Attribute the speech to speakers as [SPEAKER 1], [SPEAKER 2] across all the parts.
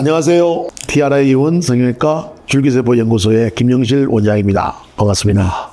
[SPEAKER 1] 안녕하세요. TRI 의원 성형외과 줄기세포 연구소의 김영실 원장입니다. 반갑습니다.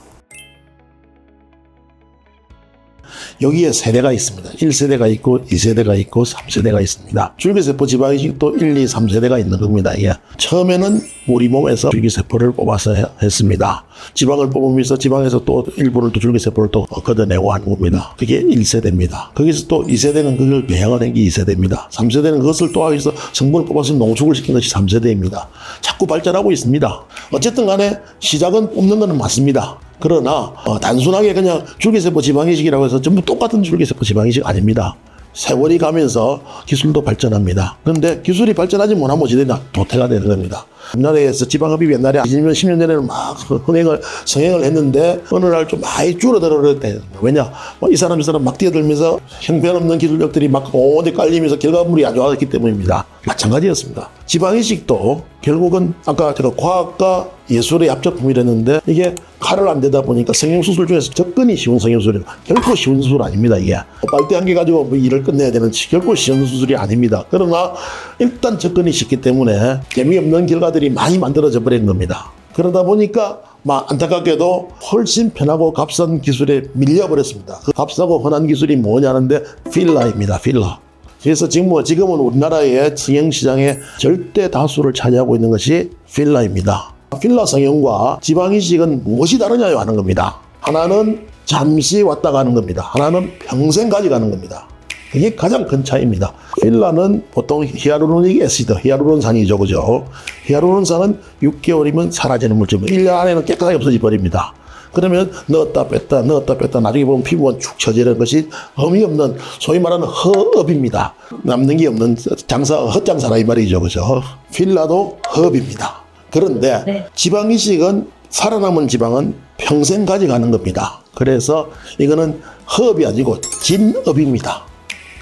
[SPEAKER 1] 여기에 세대가 있습니다. 1세대가 있고 2세대가 있고 3세대가 있습니다. 줄기세포 지방이식도 1, 2, 3세대가 있는 겁니다. 이게 처음에는 우리 몸에서 줄기세포를 뽑아서 해- 했습니다. 지방을 뽑으면서 지방에서 또 일부를 또 줄기세포를 또 걷어내고 하는 겁니다. 그게 1세대입니다. 거기서 또 2세대는 그걸 배양을 한 게 2세대입니다. 3세대는 그것을 또 하기 위해서 성분을 뽑아서 농축을 시킨 것이 3세대입니다. 자꾸 발전하고 있습니다. 어쨌든 간에 시작은 뽑는 것은 맞습니다. 그러나 어, 단순하게 그냥 줄기세포 지방이식이라고 해서 전부 똑같은 줄기세포 지방이식 아닙니다. 세월이 가면서 기술도 발전합니다. 그런데 기술이 발전하지 못하면 어찌 되냐? 도태가 되는 겁니다. 우리나라에서 지방흡입 옛날에 20년, 10년 전에는 막 흥행을, 성행을 했는데 어느 날 좀 많이 줄어들었대. 왜냐? 뭐이 사람, 이 사람 막 뛰어들면서 형편없는 기술력들이 막 온데 깔리면서 결과물이 안 좋아졌기 때문입니다. 마찬가지였습니다. 지방이식도 결국은 아까 제가 과학과 예술의 합작품이랬는데 이게 칼을 안 대다 보니까 성형수술 중에서 접근이 쉬운 성형수술이 결코 쉬운 수술 아닙니다 이게 빨대 한 개 가지고 뭐 일을 끝내야 되는 결코 쉬운 수술이 아닙니다 그러나 일단 접근이 쉽기 때문에 재미없는 결과들 이 많이 만들어져 버린 겁니다 그러다 보니까 막 안타깝게도 훨씬 편하고 값싼 기술에 밀려버렸습니다 그 값싸고 흔한 기술이 뭐냐는데 필라입니다 필라 그래서 지금 뭐 지금은 우리나라의 성형 시장의 절대 다수를 차지하고 있는 것이 필라입니다. 필라 성형과 지방 이식은 무엇이 다르냐요 하는 겁니다. 하나는 잠시 왔다 가는 겁니다. 하나는 평생 가져가는 겁니다. 이게 가장 큰 차이입니다. 필라는 보통 히아루로닉 애시드, 히아루론산이죠, 그죠? 히아루론산은 6개월이면 사라지는 물질입니다. 1년 안에는 깨끗하게 없어져 버립니다. 그러면 넣었다 뺐다 넣었다 뺐다 나중에 보면 피부가 축 처지는 것이 흠이 없는 소위 말하는 허업입니다. 남는 게 없는 장사 헛장사라 이 말이죠. 그죠? 필라도 허업입니다. 그런데
[SPEAKER 2] 네.
[SPEAKER 1] 지방 이식은 살아남은 지방은 평생 가져가는 겁니다. 그래서 이거는 허업이 아니고 진업입니다.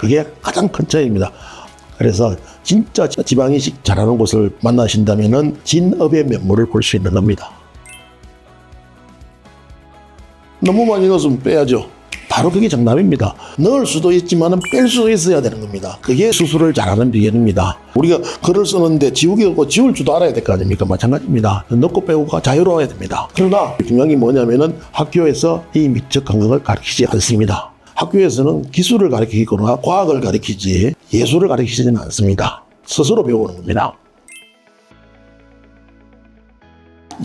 [SPEAKER 1] 그게 가장 큰 차이입니다. 그래서 진짜 지방 이식 잘하는 곳을 만나신다면은 진업의 면모를 볼 수 있는 겁니다. 너무 많이 넣었으면 빼야죠. 바로 그게 정답입니다. 넣을 수도 있지만 뺄 수도 있어야 되는 겁니다. 그게 수술을 잘하는 비결입니다. 우리가 글을 쓰는데 지우개 없고 지울 줄도 알아야 될 거 아닙니까? 마찬가지입니다. 넣고 빼고가 자유로워야 됩니다. 그러나 중요한 게 뭐냐면은 학교에서 이 미적 감각을 가르치지 않습니다. 학교에서는 기술을 가르치거나 과학을 가르치지 예술을 가르치지는 않습니다. 스스로 배우는 겁니다.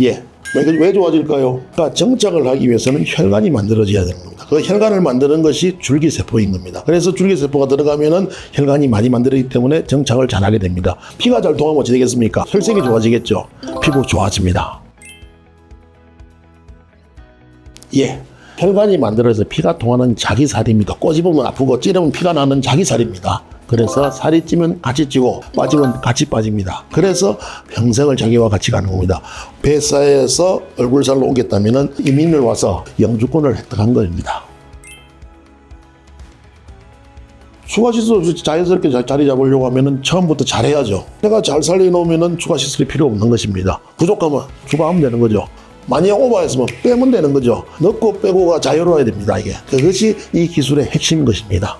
[SPEAKER 1] 예. 왜, 왜 좋아질까요? 그러니까 정착을 하기 위해서는 혈관이 만들어져야 되는 겁니다. 그 혈관을 만드는 것이 줄기세포인 겁니다. 그래서 줄기세포가 들어가면은 혈관이 많이 만들어지기 때문에 정착을 잘하게 됩니다. 피가 잘 통하면 어찌 되겠습니까? 혈색이 좋아지겠죠. 피부 좋아집니다. 예. 혈관이 만들어서 피가 통하는 자기 살입니다. 꼬집으면 아프고 찌르면 피가 나는 자기 살입니다. 그래서 살이 찌면 같이 찌고 빠지면 같이 빠집니다. 그래서 평생을 자기와 같이 가는 겁니다. 뱃사에서 얼굴살로 오겠다면 이민을 와서 영주권을 획득한 겁니다. 추가시술 자연스럽게 자- 자리 잡으려고 하면은 처음부터 잘해야죠. 내가 잘 살려놓으면은 추가시술이 필요 없는 것입니다. 부족하면 추가하면 되는 거죠. 많이 오버했으면 빼면 되는 거죠. 넣고 빼고가 자유로워야 됩니다. 이게 그것이 이 기술의 핵심인 것입니다.